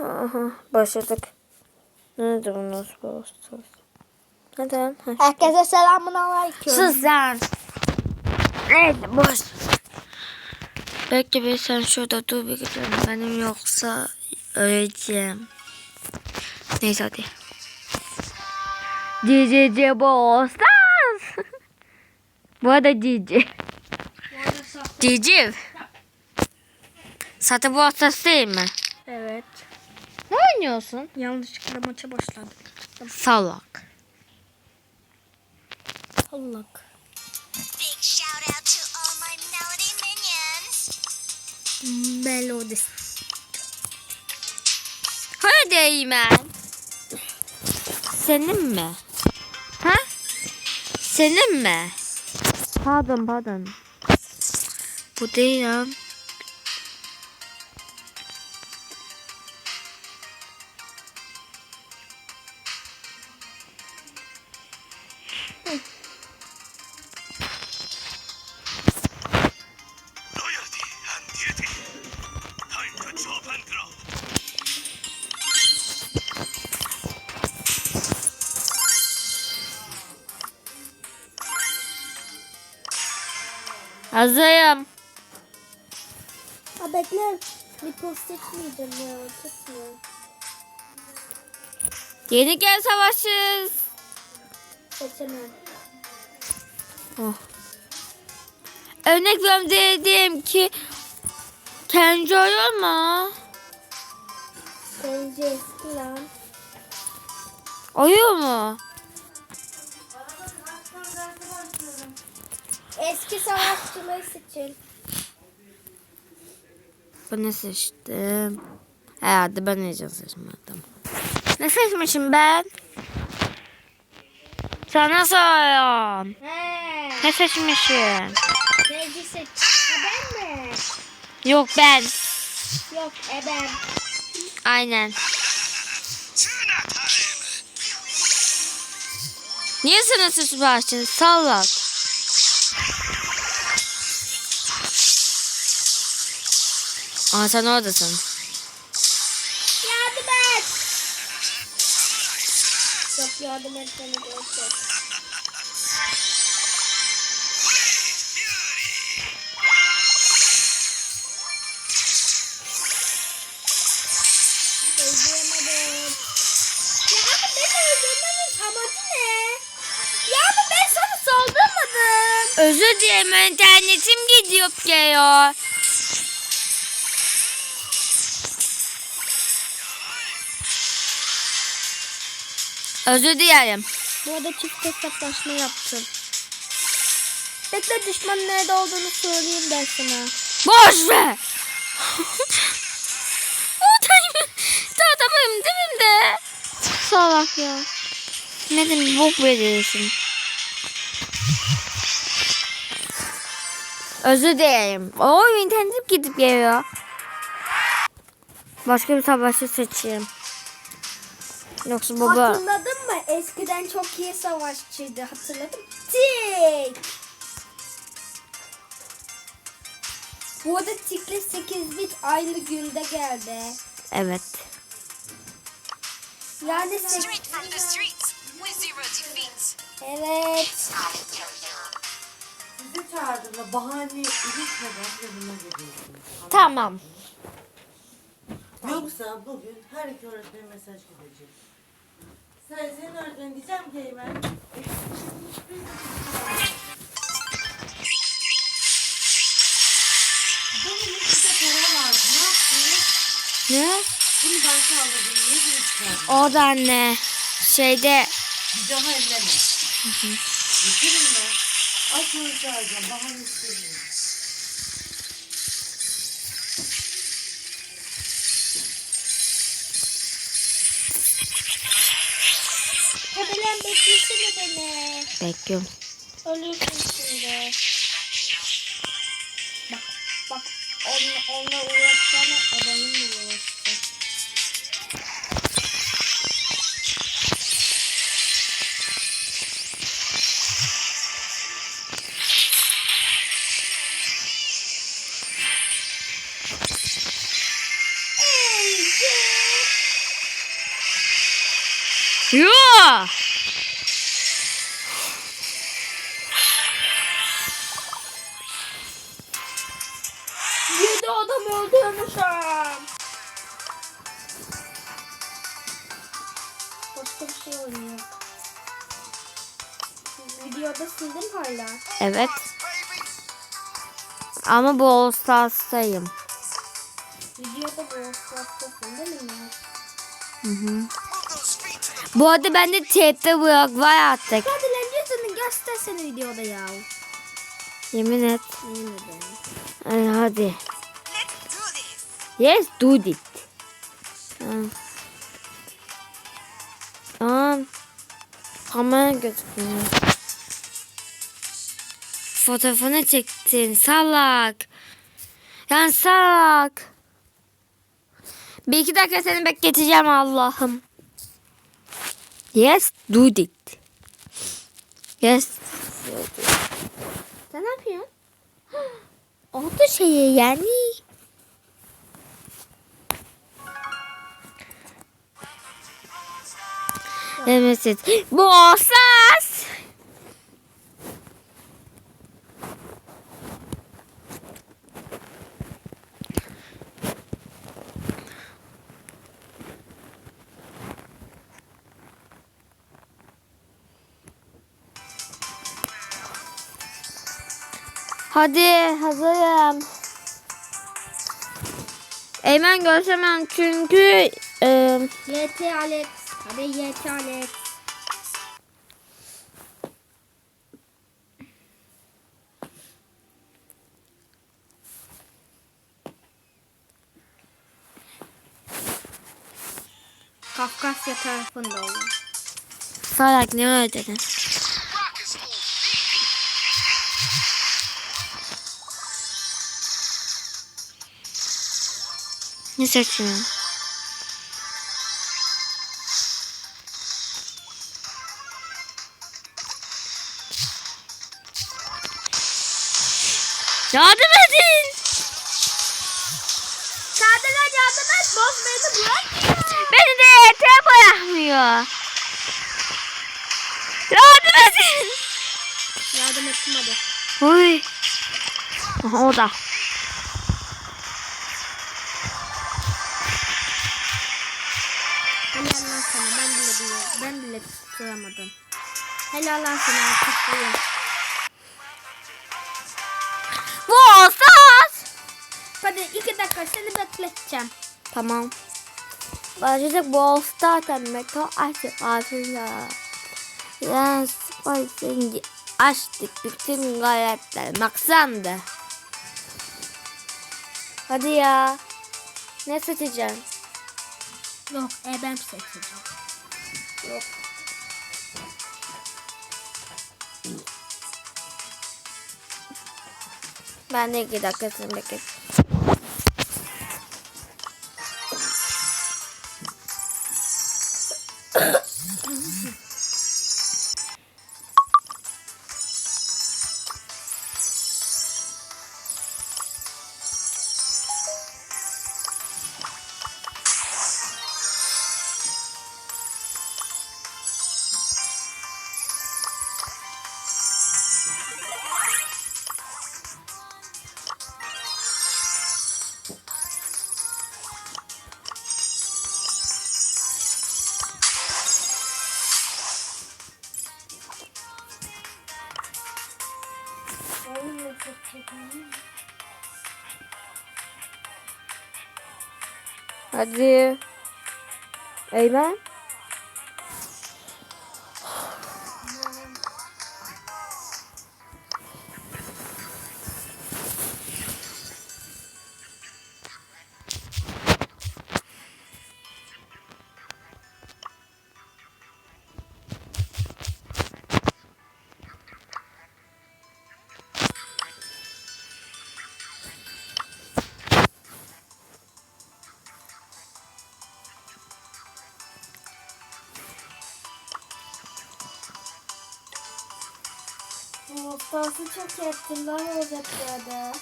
Aha, başladık. Nerede bu nasıl basacağız? Neden? Ha. Herkese selamun aleyküm. Sus lan. Neyse boş. Belki bir sen şurada dur bir gidelim. Benim yoksa öleceğim. Neyse hadi. CCC Bostas. Bu arada Cici. Cici. Satı Bostas değil mi? Evet. Oynuyorsun? Yanlışlıkla maça başladım. Salak. Allah. Big shout out to all my melody minions. Melodi. Hadi Eymen. Senin mi? Ha? Senin mi? Pardon pardon. Bu değil ya. Hazırım. Ha bekle. Bir post seçmeyeceğim ya. Tutmuyor. Yeni gel savaşız. Seçemem. Oh. Örnek veriyorum dedim ki kendi olur mu? Bence eski lan. Oyuyor mu? Eski savaşçıları seçin. Bunu seçtim. Herhalde ben heyecan seçmedim. Ne seçmişim ben? Sana soruyorum. He. Ne seçmişim? Neydi seç? Ben mi? Yok ben. Yok ebem. Aynen. Niye sana süs bahçesi? Sallak. Aa sen oradasın. Yardım et. Yok yardım Öldüremedim. Ya ama beni öldürmenin amacı ne? Ya ama ben sana saldırmadım. Özür dilerim internetim gidiyor geliyor. Özür dilerim. Bu arada çift hesaplaşma yaptım. Bekle düşmanın nerede olduğunu söyleyeyim ben sana. Boş ver. Oradayım. Daha adamım dibimde. Salak ya. Ne demek bok veriyorsun. Özür dilerim. O internetim gidip geliyor. Başka bir savaşçı seçeyim. Yoksa baba. Hatırladın mı? Eskiden çok iyi savaşçıydı. Hatırladın mı? Tik. Bu arada Tik'le 8 bit aynı günde geldi. Evet. Yani 8... Straight from the streets with zero defeats. Evet. Sizi çağırdığımda bahane üretmeden yanıma geliyorsunuz. Tamam. Yoksa bugün her iki öğretmene mesaj gidecek. Sen senin öğretmen diyeceğim ki Eymen. Para vardı. Ne? Bunu ben kaldırdım. Ne gibi çıkardın? O da anne. Şeyde Bir daha elleme. Getirin mi? Aç onu çağıracağım. Bahane istemiyorum. Adamınla uğraşacak. Videoda sildim hala. Evet. Ama bu All Stars'tayım. Videoda bu hastasın değil mi? Hı hı. Bu arada bende tape'de blok var artık. Yüzünü göstersene videoda ya. Yemin et. Yemin ederim. Ay, hadi. Yes, do it. Tamam. Tamam. Kamera gözükmüyor. Fotoğrafını çektin salak. Yani salak. Bir iki dakika seni bekleteceğim Allah'ım. Yes, do it. Yes. Sen ne yapıyorsun? Oldu şeyi yani. Evet. Bu olsaz. Hadi hazırım. Eymen görsemem çünkü e, YT Alex. Hadi YT Alex. Kafkasya tarafında olur. salak ne öyle dedin? Ne seçiyorsun? Yardım edin. Kardeler yardım et. Boz beni bırak. Beni de yeter bırakmıyor. Yardım edin. Yardım ettim hadi. Oy. Aha, o Helal sana alkışlayın. Bu olsaz. Hadi iki dakika seni bekleteceğim. Tamam. Başlayacak bu olsaz demek o açık altında. Yani Spice'ın açtık bütün gayretler maksandı. Hadi ya. Ne seçeceksin? Yok e ben seçeceğim. Yok. Ben de iki dakikasını beklet. Hadi. Eymen. Ustası çok ettiler rozetlerde.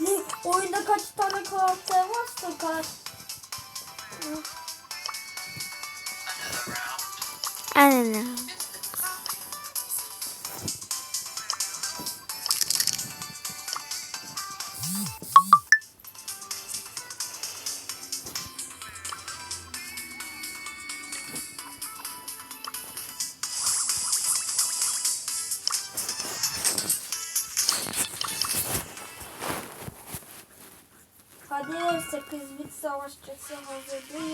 Ne? Oyunda kaç tane karakter varsa kaç? Another round. Aynen. Savaşçısı hazır değil. Turn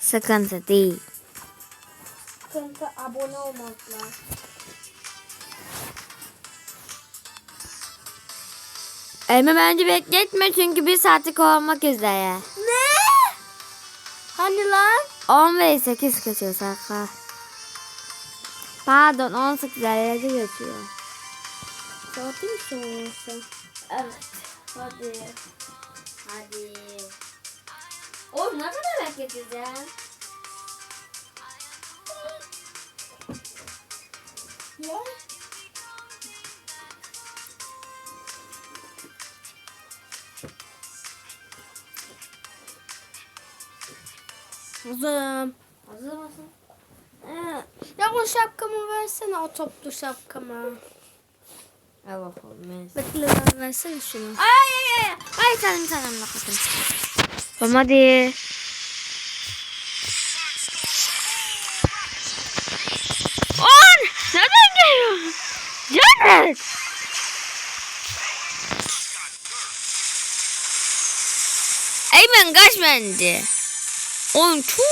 Sıkıntı değil. Sıkıntı abone olmakla. Elmi bence bekletme çünkü bir saatlik olmak üzere. Ne? Hani lan? 10 ve 8 geçiyor Serkan. Pardon 18 derece geçiyor. Saati mi soruyorsun? Evet. Hadi. Hadi. Oğlum ne kadar bekleyeceğiz? Ya. Kızım. Hazır mısın? Ee, ya o şapkamı versene o toplu şapkamı. Evet bakalım. Bekle versene şunu. Ay ay ay. Ay tanrım tanrım bakın. Tamam hadi. On! Nereden geliyor? Canet! Eymen kaç bence. Oğlum çok.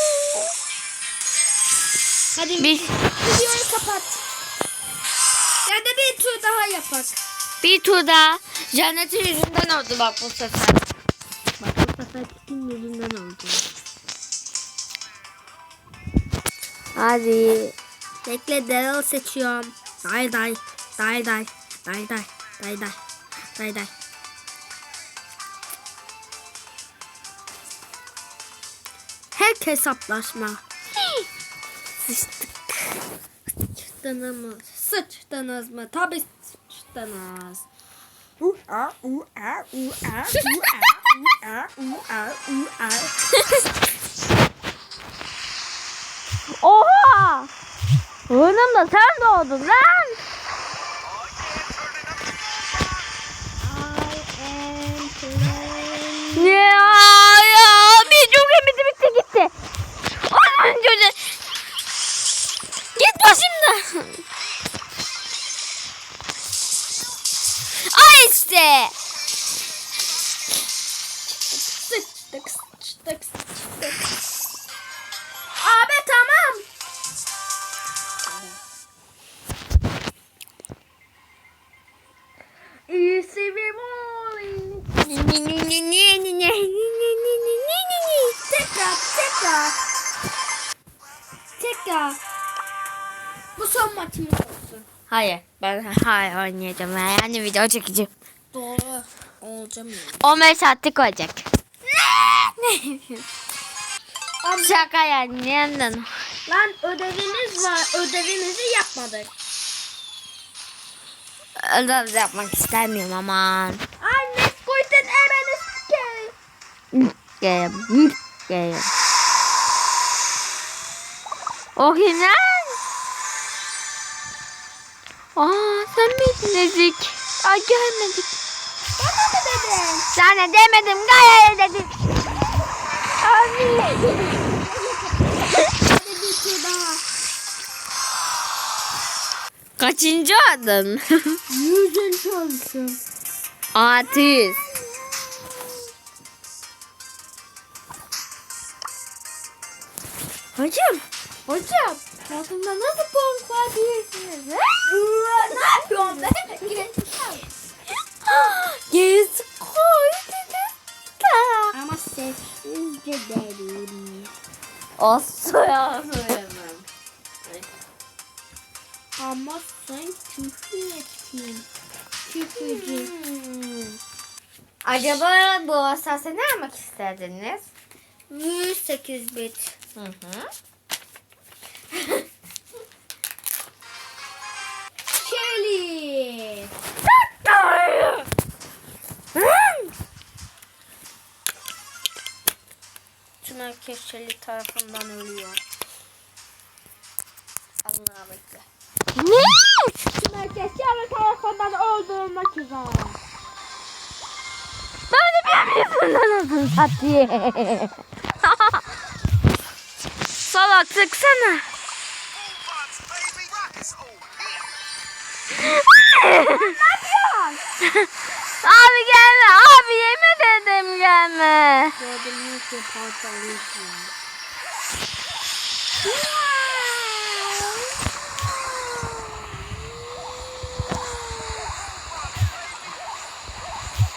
Hadi Bir, videoyu kapat. Ya da bir tur daha yapak. bir tur daha. Janet'in yüzünden oldu bak bu sefer. Yüzünden oldu. Hadi. Bekle Daryl seçiyorum. Day day. Day day. Day day. Day day. Day day. Hack hesaplaşma. Sıçtık. Sıçtınız mı? Sıçtınız mı? Tabii sıçtınız. Oha! Oyunumda sen doğdun lan. Ya ya bir cümle bitti bitti gitti. Aman çocuğum. Git başımdan. Tekrar. Bu son maçımız olsun. Hayır ben hayır oynayacağım. Ben yani video çekeceğim. Doğru. Olacağım yani. 15 saatlik olacak. Şaka yani yandan. Lan ödevimiz var. Ödevimizi yapmadık. Ödev yapmak istemiyorum aman. Anne koydun emeni sikeyim. Gel. Gel. O kim lan? Aa sen miydin Ezik? Ay gelmedik. Dedin? Sana demedim gayet dedim. Abi. Kaçıncı adın? Yüzüncü olsun. Artist. Hocam. Hocam altında nasıl puan koyabilirsiniz? ne yapıyorsun be? Gerisi koy dedi. Ama sessizce derim. Asla yapmayalım. Ama sen küfür ettin. Küfürcü. Hmm. Acaba bu asasını almak isterdiniz? 108 bit. Hı hı. Keşeli tarafından ölüyor. Allah'a bekle. Merkez yarı tarafından öldürmek üzere. Anasını satayım. Salak sıksana. Buds, baby. Rock is over here. Abi gelme. Abi yeme gelme. Gördüğünüz gibi parçalıyorsun.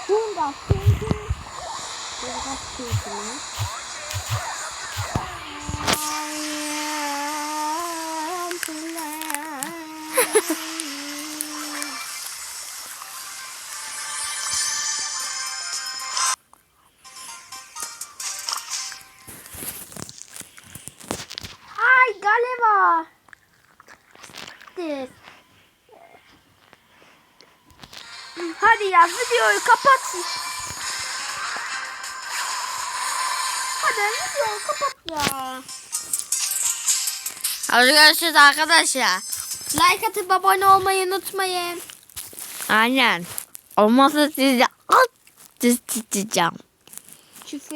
Bunda çünkü Bunda çünkü galiba. This. Hadi ya videoyu kapat. Hadi videoyu kapat ya. Hadi görüşürüz arkadaşlar. Like atıp abone olmayı unutmayın. Aynen. Olmazsa sizi at. Çizeceğim. Küfür